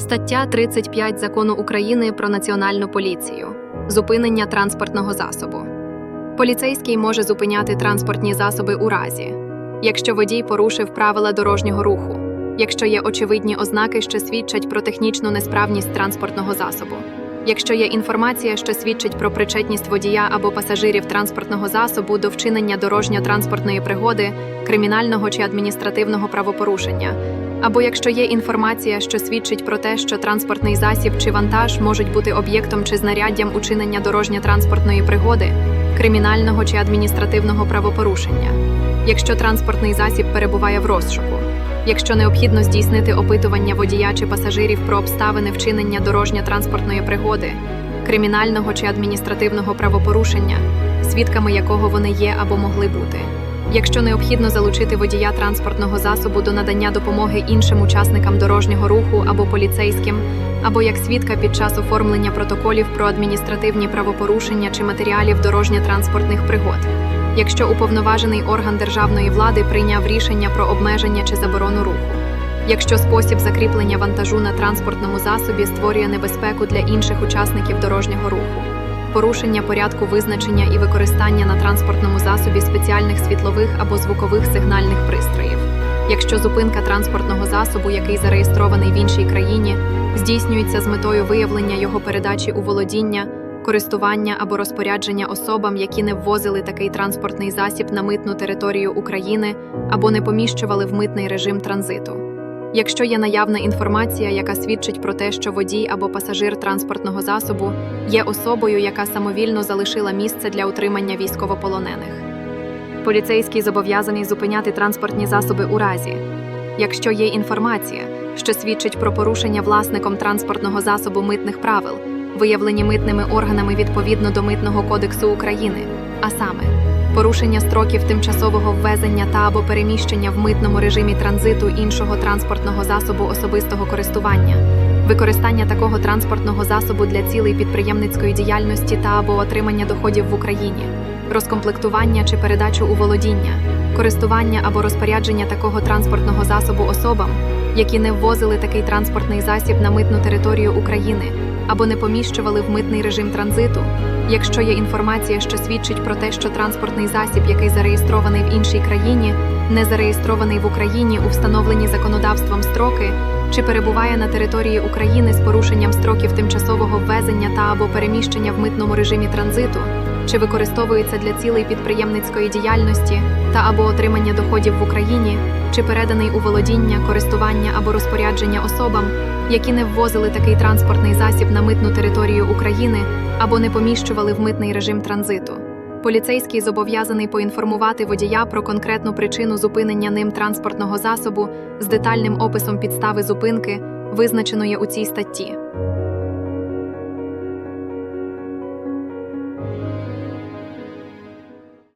Стаття 35 Закону України про національну поліцію. Зупинення транспортного засобу. Поліцейський може зупиняти транспортні засоби у разі, якщо водій порушив правила дорожнього руху, якщо є очевидні ознаки, що свідчать про технічну несправність транспортного засобу, якщо є інформація, що свідчить про причетність водія або пасажирів транспортного засобу до вчинення дорожньо-транспортної пригоди, кримінального чи адміністративного правопорушення, або якщо є інформація, що свідчить про те, що транспортний засіб чи вантаж можуть бути об'єктом чи знаряддям учинення дорожньо-транспортної пригоди, кримінального чи адміністративного правопорушення, якщо транспортний засіб перебуває в розшуку, якщо необхідно здійснити опитування водія чи пасажирів про обставини вчинення дорожньо-транспортної пригоди, кримінального чи адміністративного правопорушення, свідками якого вони є або могли бути. Якщо необхідно залучити водія транспортного засобу до надання допомоги іншим учасникам дорожнього руху або поліцейським, або як свідка під час оформлення протоколів про адміністративні правопорушення чи матеріалів дорожньо-транспортних пригод, якщо уповноважений орган державної влади прийняв рішення про обмеження чи заборону руху, якщо спосіб закріплення вантажу на транспортному засобі створює небезпеку для інших учасників дорожнього руху порушення порядку визначення і використання на транспортному засобі спеціальних світлових або звукових сигнальних пристроїв. Якщо зупинка транспортного засобу, який зареєстрований в іншій країні, здійснюється з метою виявлення його передачі у володіння, користування або розпорядження особам, які не ввозили такий транспортний засіб на митну територію України або не поміщували в митний режим транзиту. Якщо є наявна інформація, яка свідчить про те, що водій або пасажир транспортного засобу є особою, яка самовільно залишила місце для утримання військовополонених. Поліцейський зобов'язаний зупиняти транспортні засоби у разі, якщо є інформація, що свідчить про порушення власником транспортного засобу митних правил, виявлені митними органами відповідно до Митного кодексу України, а саме порушення строків тимчасового ввезення та або переміщення в митному режимі транзиту іншого транспортного засобу особистого користування, використання такого транспортного засобу для цілей підприємницької діяльності та або отримання доходів в Україні, розкомплектування чи передачу у володіння, користування або розпорядження такого транспортного засобу особам, які не ввозили такий транспортний засіб на митну територію України або не поміщували в митний режим транзиту, якщо є інформація, що свідчить про те, що транспортний засіб, який зареєстрований в іншій країні, не зареєстрований в Україні у встановлені законодавством строки, чи перебуває на території України з порушенням строків тимчасового ввезення та або переміщення в митному режимі транзиту, чи використовується для цілей підприємницької діяльності та або отримання доходів в Україні, чи переданий у володіння, користування або розпорядження особам, які не ввозили такий транспортний засіб на митну територію України або не поміщували в митний режим транзиту. Поліцейський зобов'язаний поінформувати водія про конкретну причину зупинення ним транспортного засобу з детальним описом підстави зупинки, визначеної у цій статті.